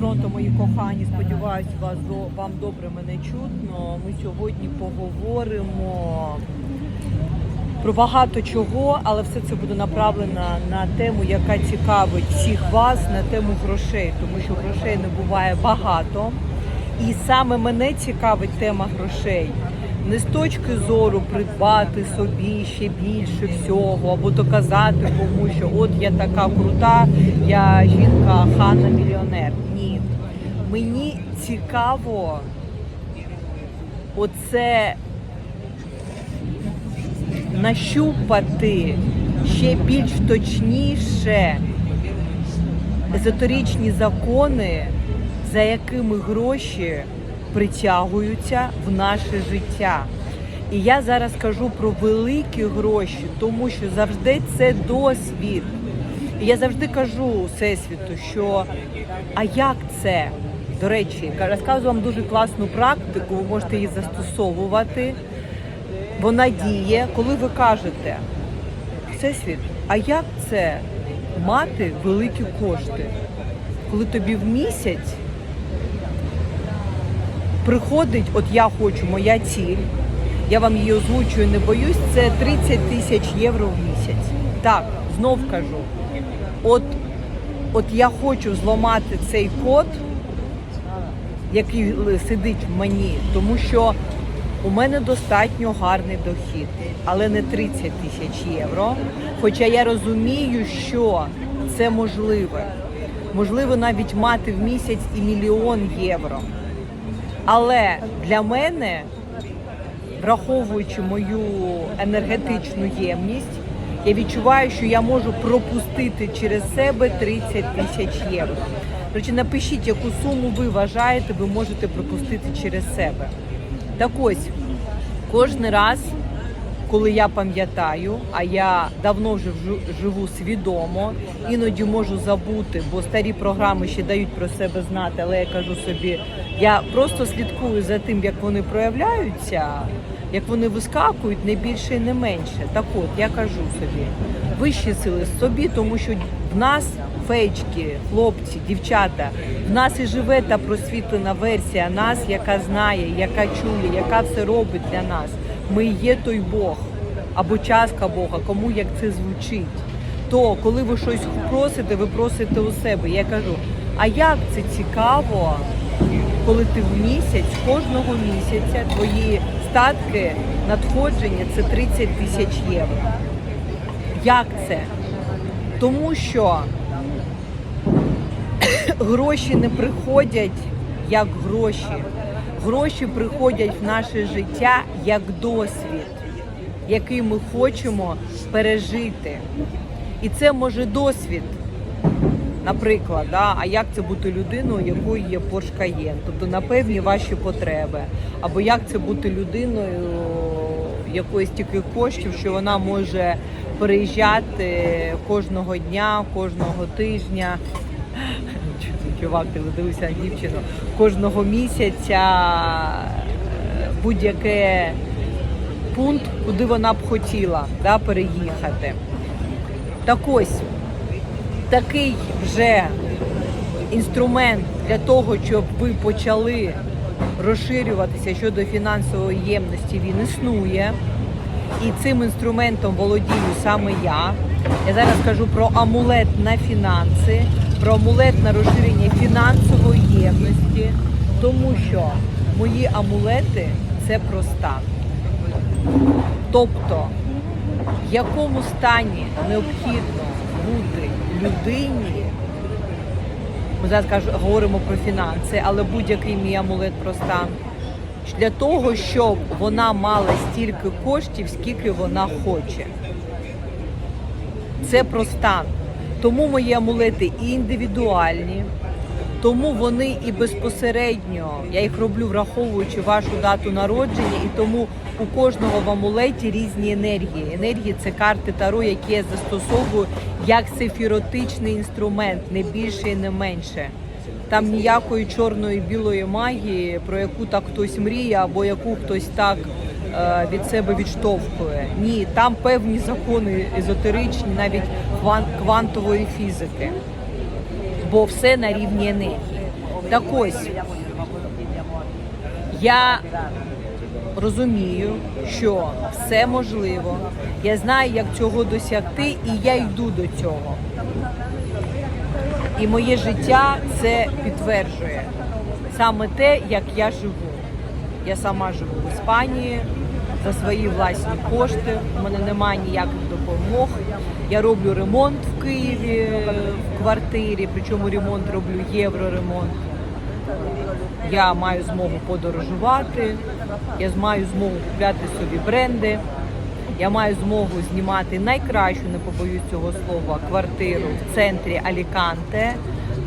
Торонто, мої кохані. Сподіваюсь, вас до вам добре мене чутно. Ми сьогодні поговоримо про багато чого, але все це буде направлено на тему, яка цікавить всіх вас, на тему грошей, тому що грошей не буває багато. І саме мене цікавить тема грошей. Не з точки зору придбати собі ще більше всього, або доказати кому, що от я така крута, я жінка Ханна мільйонер. Ні. Мені цікаво оце нащупати ще більш точніше езотеричні закони, за якими гроші притягуються в наше життя. І я зараз кажу про великі гроші, тому що завжди це досвід. І я завжди кажу Всесвіту, що а як це? До речі, розказую вам дуже класну практику, ви можете її застосовувати. Вона діє, коли ви кажете, Всесвіт, а як це мати великі кошти? Коли тобі в місяць приходить, от я хочу, моя ціль, я вам її озвучую, не боюсь, це 30 тисяч євро в місяць. Так, знов кажу, от, от я хочу зламати цей код, який сидить в мені, тому що у мене достатньо гарний дохід, але не 30 тисяч євро. Хоча я розумію, що це можливе. Можливо навіть мати в місяць і мільйон євро. Але для мене, враховуючи мою енергетичну ємність, я відчуваю, що я можу пропустити через себе 30 тисяч євро. Речі, напишіть, яку суму ви вважаєте, ви можете пропустити через себе. Так ось, кожен раз, коли я пам'ятаю, а я давно вже живу свідомо, іноді можу забути, бо старі програми ще дають про себе знати, але я кажу собі, я просто слідкую за тим, як вони проявляються, як вони вискакують, не більше і не менше. Так от, я кажу собі, вищі сили собі, тому що в нас феєчки, хлопці, дівчата, в нас і живе та просвітлена версія нас, яка знає, яка чує, яка все робить для нас. Ми є той Бог або частка Бога, кому як це звучить. То коли ви щось просите, ви просите у себе. Я кажу, а як це цікаво, коли ти в місяць, кожного місяця твої статки, надходження це 30 тисяч євро. Як це? Тому що гроші не приходять як гроші. Гроші приходять в наше життя як досвід, який ми хочемо пережити. І це може досвід. Наприклад, да, а як це бути людиною, у якої є Cayenne? Тобто на певні ваші потреби. Або як це бути людиною, якої стільки коштів, що вона може переїжджати кожного дня, кожного тижня. Чувак, ти дивився на дівчину кожного місяця е, будь-яке пункт, куди вона б хотіла да, переїхати. Так ось такий вже інструмент для того, щоб ви почали розширюватися щодо фінансової ємності, він існує. І цим інструментом володію саме я. Я зараз кажу про амулет на фінанси, про амулет на розширення фінансової ємності, тому що мої амулети це про стан. Тобто, в якому стані необхідно бути людині, ми зараз кажу, говоримо про фінанси, але будь-який мій амулет про стан, для того, щоб вона мала стільки коштів, скільки вона хоче. Це про стан. Тому мої амулети і індивідуальні, тому вони і безпосередньо, я їх роблю враховуючи вашу дату народження, і тому у кожного в амулеті різні енергії. Енергії це карти Таро, які я застосовую як сефіротичний інструмент, не більше і не менше. Там ніякої чорної білої магії, про яку так хтось мріє, або яку хтось так від себе відштовхує. Ні, там певні закони езотеричні, навіть квантової фізики бо все на рівні енергії. Так ось я розумію, що все можливо. Я знаю, як цього досягти, і я йду до цього. І моє життя це підтверджує саме те, як я живу. Я сама живу в Іспанії за свої власні кошти. У мене немає ніяких допомог. Я роблю ремонт в Києві в квартирі, причому ремонт роблю євроремонт. Я маю змогу подорожувати, я маю змогу купляти собі бренди. Я маю змогу знімати найкращу, не побоюсь цього слова, квартиру в центрі Аліканте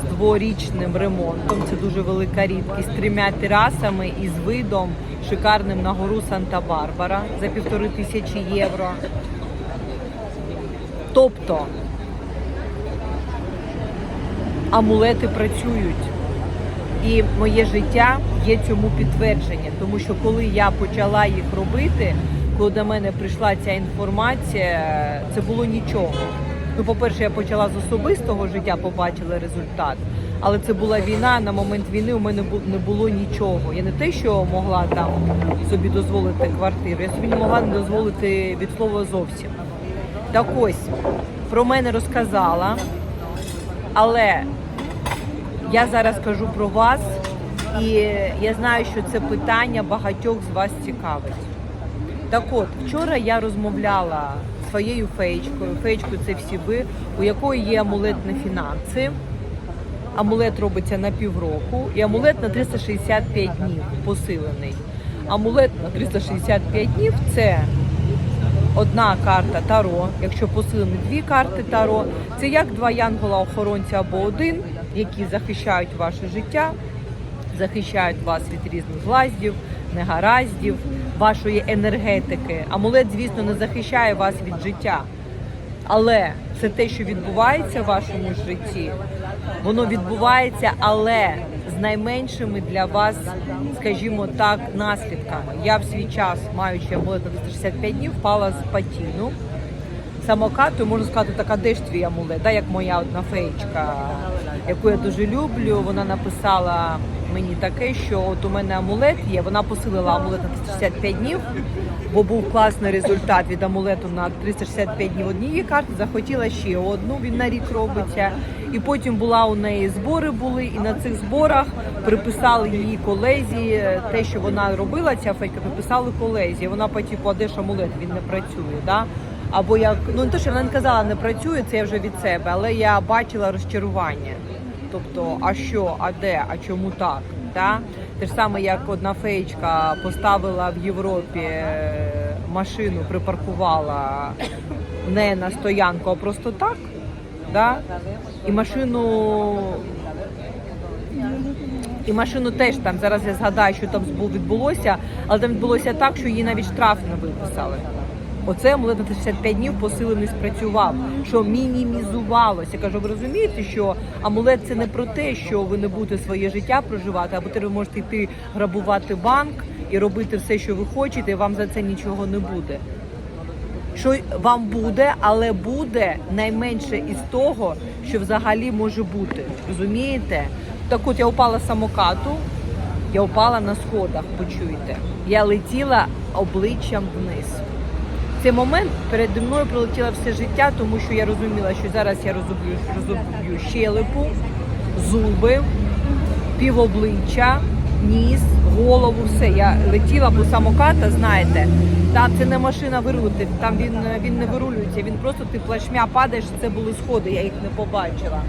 з дворічним ремонтом. Це дуже велика рідкість, з трьома терасами і з видом шикарним на гору Санта-Барбара за півтори тисячі євро. Тобто амулети працюють. І моє життя є цьому підтвердження, тому що коли я почала їх робити, коли до мене прийшла ця інформація, це було нічого. Ну, по-перше, я почала з особистого життя, побачила результат. Але це була війна. На момент війни у мене не було нічого. Я не те, що могла там собі дозволити квартиру, я собі не могла не дозволити від слова зовсім. Так ось про мене розказала, але я зараз кажу про вас, і я знаю, що це питання багатьох з вас цікавить. Так от, вчора я розмовляла своєю феєчкою. Феєчкою це всі ви, у якої є амулет на фінанси. Амулет робиться на півроку, і амулет на 365 днів посилений. Амулет на 365 днів це одна карта Таро. Якщо посилені дві карти Таро, це як два янгола-охоронця або один, які захищають ваше життя, захищають вас від різних злаздів, негараздів, вашої енергетики. Амулет, звісно, не захищає вас від життя. Але це те, що відбувається в вашому житті, воно відбувається, але з найменшими для вас, скажімо так, наслідками. Я в свій час, маючи амулет на 365 днів, впала з патіну самокату, можна сказати, така де ж твій амулет, да, як моя одна феєчка, яку я дуже люблю. Вона написала мені таке, що от у мене амулет є. Вона посилила амулет на 365 днів, бо був класний результат від амулету на 365 днів однієї карти. Захотіла ще одну. Він на рік робиться. І потім була у неї збори були, і на цих зборах приписали її колезі. Те, що вона робила, ця фейка, приписали колезі. Вона по а де ж амулет, він не працює. Да? Або як ну не те, що вона не казала, не працює, це я вже від себе, але я бачила розчарування. Тобто, а що, а де, а чому так? Да? Те ж саме, як одна феєчка поставила в Європі е, машину, припаркувала не на стоянку, а просто так. Да? І машину. І машину теж там зараз я згадаю, що там відбулося, але там відбулося так, що її навіть штраф не виписали. Оце амулет на 35 днів посилений спрацював, що мінімізувалося. Кажу, ви розумієте, що амулет це не про те, що ви не будете своє життя проживати, або ви можете йти грабувати банк і робити все, що ви хочете, і вам за це нічого не буде. Що вам буде, але буде найменше із того, що взагалі може бути. Розумієте? Так от я упала з самокату, я упала на сходах, почуєте. Я летіла обличчям вниз. Цей момент переді мною пролетіло все життя, тому що я розуміла, що зараз я розуб'ю, розуб'ю щелепу, зуби, півобличчя, ніс, голову, все. Я летіла по самоката, знаєте, там це не машина вирулити, там він, він не вирулюється, він просто ти плашмя падаєш, це були сходи, я їх не побачила.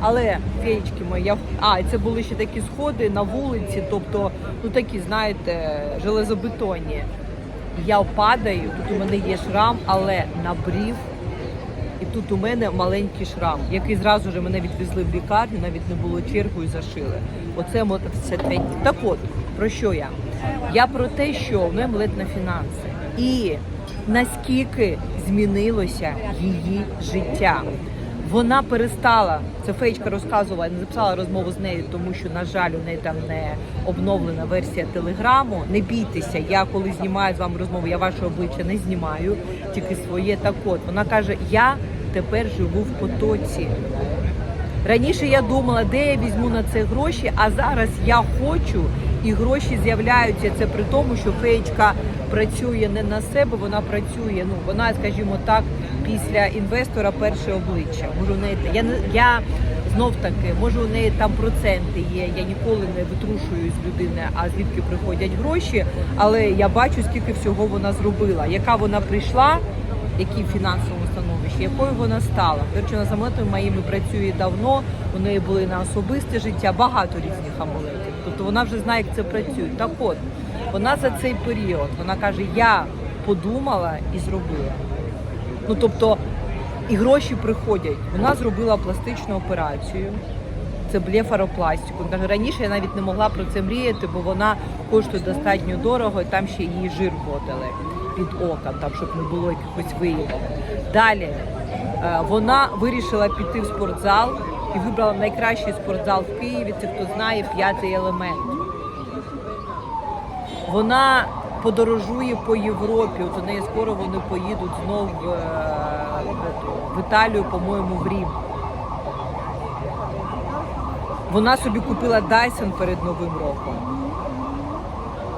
Але феєчки мої, я... а це були ще такі сходи на вулиці, тобто, ну такі, знаєте, железобетонні. Я падаю, тут у мене є шрам, але на брів. І тут у мене маленький шрам, який зразу ж мене відвезли в лікарню, навіть не було чергу і зашили. Оце мотоциклетні. Так от, про що я? Я про те, що в мене на фінанси. І наскільки змінилося її життя. Вона перестала, це феєчка розказувала, не записала розмову з нею, тому що, на жаль, у неї там не обновлена версія телеграму. Не бійтеся, я коли знімаю з вами розмову, я ваше обличчя не знімаю, тільки своє. Так от вона каже: я тепер живу в потоці. Раніше я думала, де я візьму на це гроші, а зараз я хочу і гроші з'являються. Це при тому, що феєчка працює не на себе, вона працює. Ну вона, скажімо так, після інвестора перше обличчя. Може, у неї я не я знов таки, може у неї там проценти є. Я ніколи не витрушую з людини, а звідки приходять гроші. Але я бачу, скільки всього вона зробила, яка вона прийшла, якій фінансовому становищі, якою вона стала. До речі, на моїми працює давно. У неї були на особисте життя багато різних амулетів. Тобто вона вже знає, як це працює. Так от вона за цей період вона каже: Я подумала і зробила. Ну тобто, і гроші приходять. Вона зробила пластичну операцію. Це блефаропластику. Каже, раніше я навіть не могла про це мріяти, бо вона коштує достатньо дорого, і там ще її жир вводили під оком, там щоб не було якихось виявів. Далі е, вона вирішила піти в спортзал і вибрала найкращий спортзал в Києві. Це хто знає п'ятий елемент. Вона подорожує по Європі. От у скоро вони поїдуть знов в, е, в Італію, по-моєму, в Рім. Вона собі купила Dyson перед Новим роком.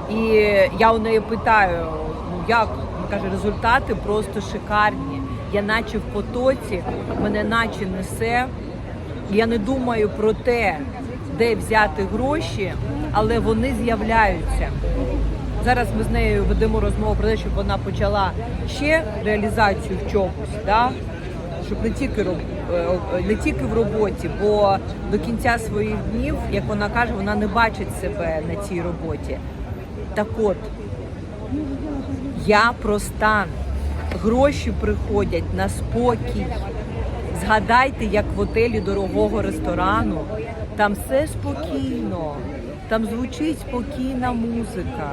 І я у неї питаю, ну як? Вона каже, результати просто шикарні. Я наче в потоці, мене наче несе. Я не думаю про те, де взяти гроші, але вони з'являються. Зараз ми з нею ведемо розмову про те, щоб вона почала ще реалізацію в чомусь, да? щоб не тільки роб- е, не тільки в роботі, бо до кінця своїх днів, як вона каже, вона не бачить себе на цій роботі. Так от, я про стан. Гроші приходять на спокій. Згадайте, як в готелі дорогого ресторану. Там все спокійно, там звучить спокійна музика,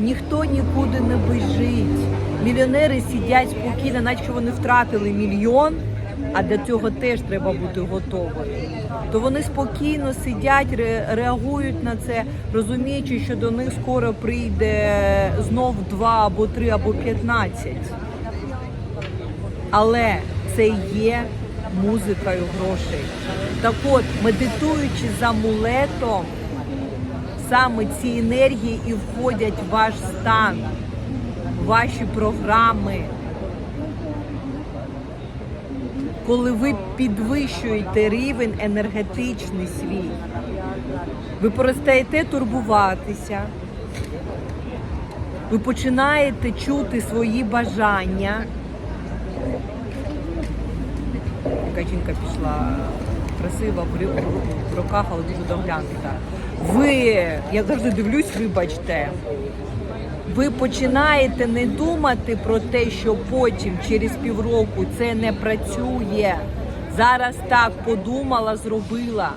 ніхто нікуди не біжить. Мільйонери сидять спокійно, наче вони втратили мільйон, а для цього теж треба бути готовим. То вони спокійно сидять, ре- реагують на це, розуміючи, що до них скоро прийде знов два або три або п'ятнадцять. Але це є музикою грошей. Так от, медитуючи за амулетом, саме ці енергії і входять в ваш стан, в ваші програми. Коли ви підвищуєте рівень енергетичний свій, ви перестаєте турбуватися, ви починаєте чути свої бажання. Яка жінка пішла красива, в руках, але дуже доглянута. Ви, я завжди дивлюсь, вибачте. Ви починаєте не думати про те, що потім, через півроку, це не працює. Зараз так подумала, зробила.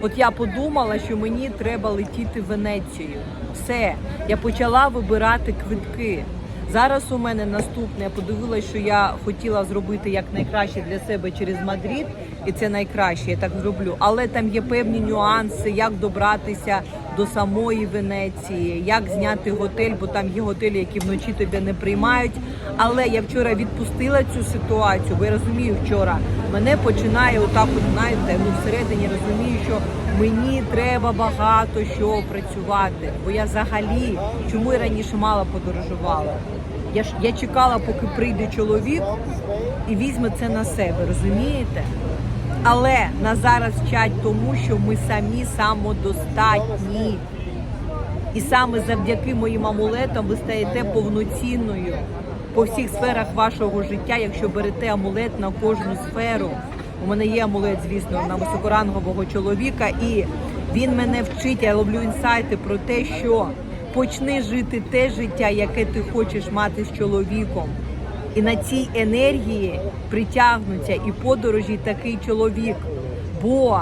От я подумала, що мені треба летіти в Венецію. Все, я почала вибирати квитки. Зараз у мене наступне. Я подивилася, що я хотіла зробити як найкраще для себе через Мадрид, і це найкраще, я так зроблю. Але там є певні нюанси, як добратися до самої Венеції, як зняти готель, бо там є готелі, які вночі тебе не приймають. Але я вчора відпустила цю ситуацію, я розумію, вчора мене починає отак, от, знаєте, ну всередині розумію, що мені треба багато що працювати. Бо я взагалі чому я раніше мало подорожувала. Я ж я чекала, поки прийде чоловік і візьме це на себе, розумієте? Але нас зараз вчать тому, що ми самі самодостатні. І саме завдяки моїм амулетам ви стаєте повноцінною по всіх сферах вашого життя, якщо берете амулет на кожну сферу. У мене є амулет, звісно, на високорангового чоловіка, і він мене вчить, я ловлю інсайти про те, що почни жити те життя, яке ти хочеш мати з чоловіком. І на цій енергії притягнуться і подорожі, такий чоловік. Бо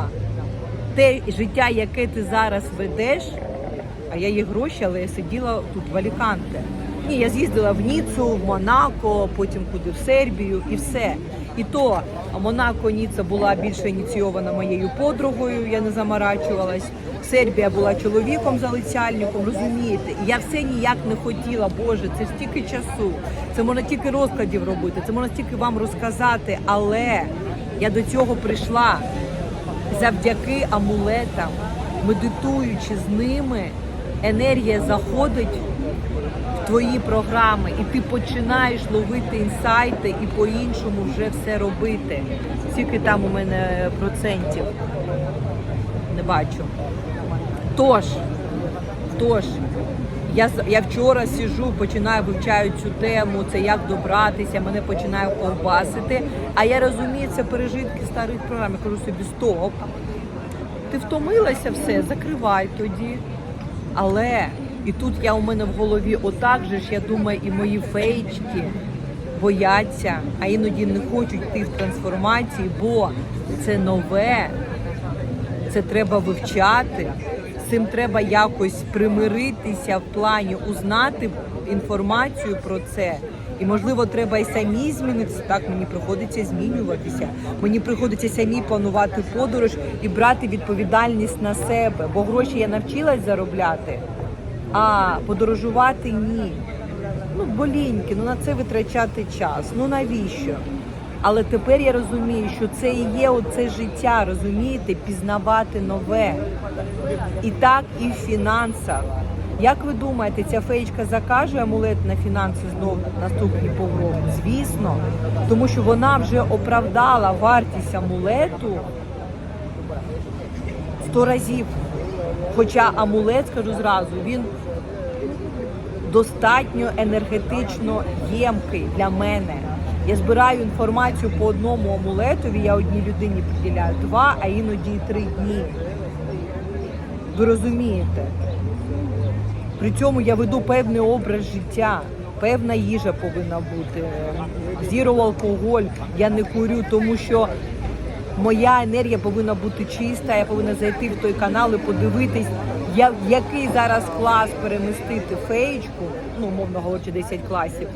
те життя, яке ти зараз ведеш, а я є гроші, але я сиділа тут в Аліканте. Ні, я з'їздила в Ніцу, в Монако, потім куди в Сербію і все. І то Монако Ніца була більше ініційована моєю подругою, я не заморачувалась. Сербія була чоловіком залицяльником, розумієте? І я все ніяк не хотіла, Боже, це стільки часу. Це можна тільки розкладів робити, це можна тільки вам розказати, але я до цього прийшла. завдяки амулетам, медитуючи з ними, енергія заходить твої програми, і ти починаєш ловити інсайти і по-іншому вже все робити. Скільки там у мене процентів? Не бачу. Тож, тож, я, я вчора сижу, починаю вивчаю цю тему, це як добратися, мене починає ковбасити. А я розумію, це пережитки старих програм. Я кажу собі, стоп. Ти втомилася все, закривай тоді. Але і тут я у мене в голові отак же ж, я думаю, і мої фейчки бояться, а іноді не хочуть йти в трансформації, бо це нове, це треба вивчати. З цим треба якось примиритися в плані узнати інформацію про це. І можливо, треба і самі змінитися. Так мені приходиться змінюватися. Мені приходиться самі планувати подорож і брати відповідальність на себе. Бо гроші я навчилась заробляти, а подорожувати ні. Ну, боліньки, ну на це витрачати час. Ну навіщо? Але тепер я розумію, що це і є оце життя, розумієте, пізнавати нове. І так, і в фінансах. Як ви думаєте, ця феєчка закаже амулет на фінанси знов наступний погром? Звісно, тому що вона вже оправдала вартість амулету 100 разів. Хоча амулет, скажу зразу, він достатньо енергетично ємкий для мене. Я збираю інформацію по одному амулетові, я одній людині приділяю два, а іноді три дні. Ви розумієте? При цьому я веду певний образ життя, певна їжа повинна бути. Зіро алкоголь, я не курю, тому що моя енергія повинна бути чиста, я повинна зайти в той канал і подивитись, я, який зараз клас перемістити феєчку, ну, умовно говорячи, 10 класів.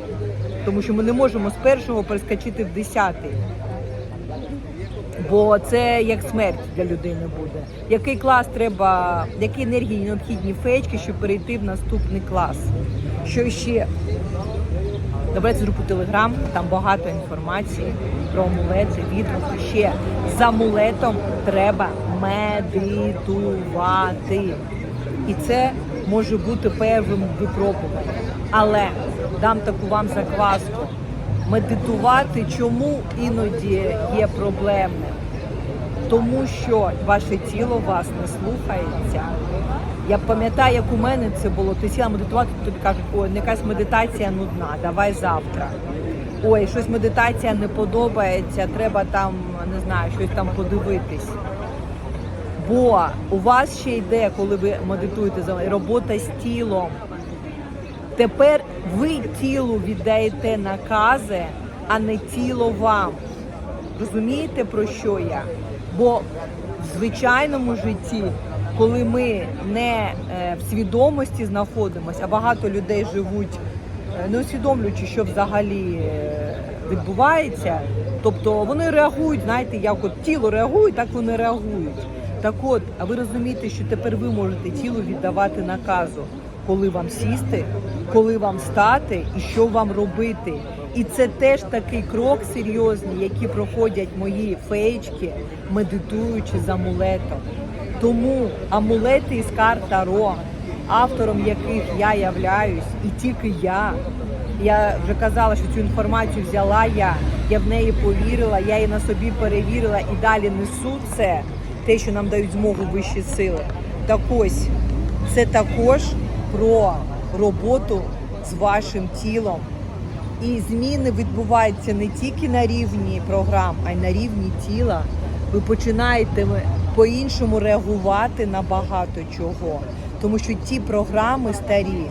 Тому що ми не можемо з першого перескочити в 10 бо це як смерть для людини буде. Який клас треба, які енергії необхідні феєчки, щоб перейти в наступний клас? Що ще? Добавляйте групу Телеграм, там багато інформації про амулети, відгуки. Ще з амулетом треба медитувати. І це може бути певним випробуванням. Але дам таку вам закваску. Медитувати чому іноді є проблемним? Тому що ваше тіло вас не слухається. Я пам'ятаю, як у мене це було. Ти сіла медитувати, тобі кажуть, ой, ну якась медитація нудна, давай завтра. Ой, щось медитація не подобається, треба там, не знаю, щось там подивитись. Бо у вас ще йде, коли ви медитуєте за робота з тілом. Тепер ви тілу віддаєте накази, а не тіло вам. Розумієте, про що я? Бо в звичайному житті, коли ми не е, в свідомості знаходимося, а багато людей живуть не усвідомлюючи, що взагалі е, відбувається, тобто вони реагують, знаєте, як от тіло реагує, так вони реагують. Так от, а ви розумієте, що тепер ви можете тілу віддавати наказу, коли вам сісти, коли вам стати і що вам робити. І це теж такий крок серйозний, який проходять мої феєчки, медитуючи з амулетом. Тому амулети із карт Таро, автором яких я являюсь, і тільки я. Я вже казала, що цю інформацію взяла я, я в неї повірила, я її на собі перевірила і далі несу це, те, що нам дають змогу вищі сили. Так ось, це також про роботу з вашим тілом. І зміни відбуваються не тільки на рівні програм, а й на рівні тіла. Ви починаєте по-іншому реагувати на багато чого. Тому що ті програми старі,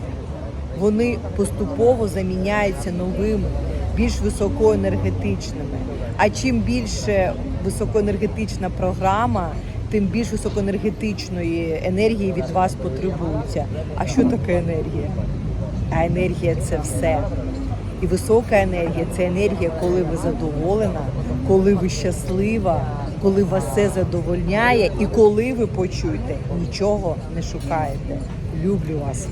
вони поступово заміняються новими, більш високоенергетичними. А чим більше високоенергетична програма, тим більш високоенергетичної енергії від вас потребується. А що таке енергія? А енергія це все. І висока енергія це енергія, коли ви задоволена, коли ви щаслива, коли вас все задовольняє, і коли ви почуєте, нічого не шукаєте. Люблю вас.